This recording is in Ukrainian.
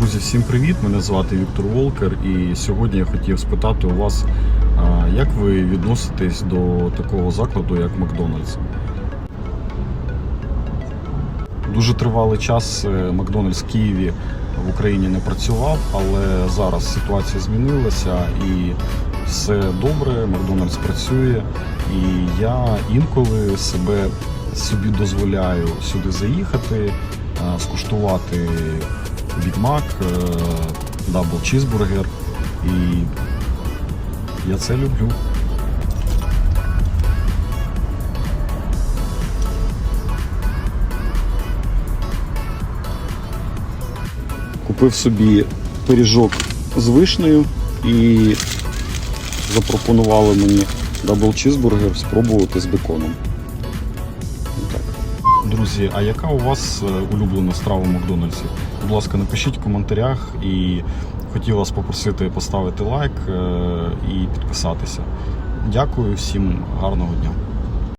Друзі, всім привіт! Мене звати Віктор Волкер, і сьогодні я хотів спитати у вас, як ви відноситесь до такого закладу, як Макдональдс? Дуже тривалий час е, Макдональдс в Києві в Україні не працював, але зараз ситуація змінилася і все добре. Макдональдс працює, і я інколи себе собі дозволяю сюди заїхати, скуштувати Big Mac, дабл чізбургер. І я це люблю. Купив собі пиріжок з вишнею і запропонували мені дабл чізбургер спробувати з беконом. Друзі, а яка у вас е, улюблена страва в Макдональдсі? Будь ласка, напишіть в коментарях і хотів вас попросити поставити лайк е, і підписатися. Дякую всім гарного дня.